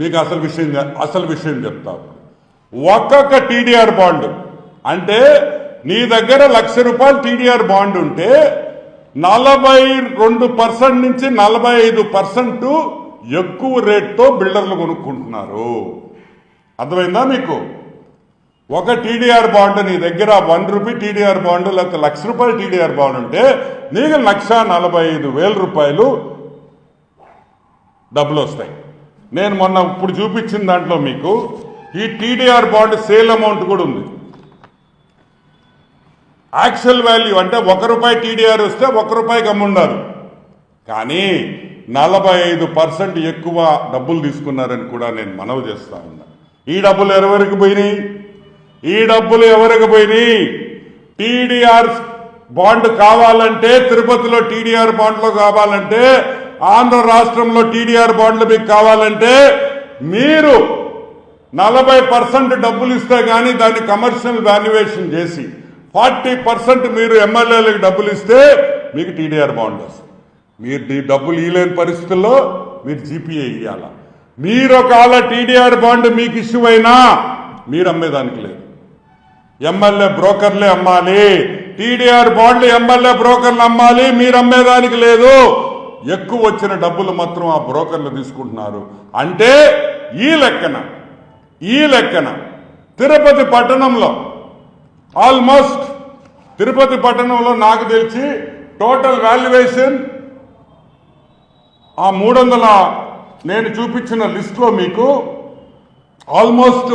మీకు అసలు విషయం అసలు విషయం చెప్తా. ఒక్కొక్క టీడీఆర్ బాండ్. అంటే నీ దగ్గర లక్ష రూపాయలు టీడీఆర్ బాండ్ ఉంటే నలభై రెండు పర్సెంట్ నుంచి నలభై ఐదు పర్సెంట్ ఎక్కువ రేట్తో బిల్డర్లు కొనుక్కుంటున్నారు. అర్థమైందా మీకు? ఒక టీడీఆర్ బాండ్ నీ దగ్గర వన్ రూపీ టీడీఆర్ బాండ్ లేకపోతే లక్ష రూపాయలు టీడీఆర్ బాండ్ ఉంటే నీకు లక్ష నలభై ఐదు వేల రూపాయలు డబ్బులు వస్తాయి. నేను మొన్న ఇప్పుడు చూపించిన దాంట్లో మీకు ఈ టీడీఆర్ బాండ్ సేల్ అమౌంట్ కూడా ఉంది. యాక్చువల్ వాల్యూ అంటే ఒక రూపాయి టీడీఆర్ వస్తే ఒక రూపాయికి అమ్ముండారు కానీ నలభై ఐదు పర్సెంట్ ఎక్కువ డబ్బులు తీసుకున్నారని కూడా నేను మనవి చేస్తా ఉన్నా. ఈ డబ్బులు ఎవరికి పోయినాయి? ఈ డబ్బులు ఎవరికి పోయినాయి? టీడీఆర్ బాండ్ కావాలంటే తిరుపతిలో టీడీఆర్ బాండ్లో కావాలంటే ఆంధ్ర రాష్ట్రంలో టీడీఆర్ బాండ్లు మీకు కావాలంటే మీరు నలభై పర్సెంట్ డబ్బులు ఇస్తే కానీ దాన్ని కమర్షియల్ వాల్యుయేషన్ చేసి ఫార్టీ పర్సెంట్ మీరు ఎమ్మెల్యేలకు డబ్బులు ఇస్తే మీకు టీడీఆర్ బాండ్ వస్తుంది. మీరు ఈ డబ్బులు ఇవ్వలేని పరిస్థితుల్లో మీరు జీపీఏ ఇవ్వాల మీరు ఒకవేళ టీడీఆర్ బాండ్ మీకు ఇష్యూ అయినా మీరు అమ్మేదానికి లేదు. ఎమ్మెల్యే బ్రోకర్లే అమ్మాలి. టీడీఆర్ బాండ్లు ఎమ్మెల్యే బ్రోకర్లు అమ్మాలి మీరు అమ్మేదానికి లేదు. ఎక్కువ వచ్చిన డబ్బులు మాత్రం ఆ బ్రోకర్లు తీసుకుంటున్నారు. అంటే ఈ లెక్కన ఈ లెక్కన తిరుపతి పట్టణంలో ఆల్మోస్ట్ తిరుపతి పట్టణంలో నాకు తెలిసి టోటల్ వాల్యుయేషన్ ఆ మూడు నేను చూపించిన లిస్ట్లో మీకు ఆల్మోస్ట్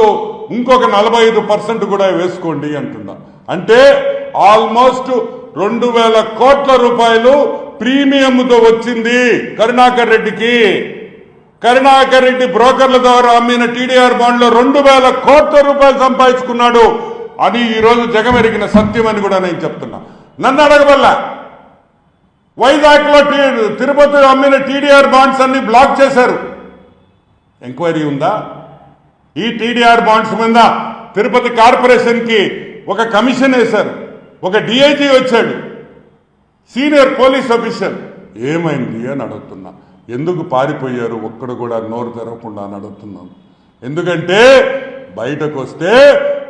ఇంకొక నలభై ఐదు పర్సెంట్ కూడా వేసుకోండి అంటున్నా. అంటే ఆల్మోస్ట్ రెండు వేల కోట్ల రూపాయలు ప్రీమియంతో వచ్చింది కరుణాకర్ రెడ్డికి. కరుణాకర్ రెడ్డి బ్రోకర్ల ద్వారా అమ్మిన టీడీఆర్ బాండ్లో రెండు వేల కోట్ల రూపాయలు సంపాదించుకున్నాడు. అని ఈరోజు జగమెరిగిన సత్యం అని కూడా నేను చెప్తున్నా. నన్ను అడగబల్లా వైజాగ్లో తిరుపతి అమ్మిన టీడీఆర్ బాండ్స్ అన్ని బ్లాక్ చేశారు. ఎంక్వైరీ ఉందా? ఈ టీడీఆర్ బాండ్స్ మీద తిరుపతి కార్పొరేషన్కి ఒక కమిషన్ వేశారు. ఒక డిఐజీ వచ్చాడు. Senior police officer. ఏమైంది అని అడుగుతున్నా. ఎందుకు పారిపోయారు? ఒక్కడు కూడా నోరు తెరవకుండా అని అడుగుతున్నాను. ఎందుకంటే బయటకు వస్తే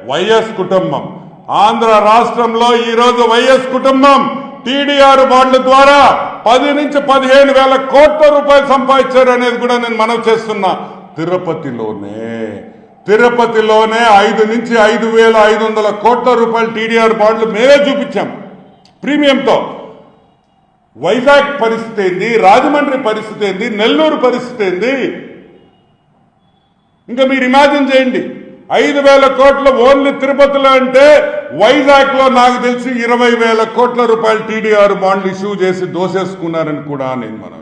వైఎస్ కుటుంబం. ఆంధ్ర రాష్ట్రంలో ఈరోజు వైఎస్ కుటుంబం టీడీఆర్ బాండ్ల ద్వారా పది నుంచి పదిహేను వేల కోట్ల రూపాయలు సంపాదించారు అనేది కూడా నేను మనవి చేస్తున్నా. తిరుపతిలోనే తిరుపతిలోనే ఐదు నుంచి ఐదు వేల ఐదు వందల కోట్ల రూపాయలు టీడీఆర్ బాండ్లు మేమే చూపించాం. ప్రీమియంతో. వైజాగ్ పరిస్థితి ఏంది? రాజమండ్రి పరిస్థితి ఏంది? నెల్లూరు పరిస్థితి ఏంది? ఇంకా మీరు ఇమాజిన్ చేయండి. ఐదు వేల కోట్ల ఓన్లీ తిరుపతిలో అంటే వైజాగ్లో నాకు తెలిసి ఇరవై వేల కోట్ల రూపాయలు టీడీఆర్ బాండ్లు ఇష్యూ చేసి దోసేసుకున్నారని కూడా నేను మనం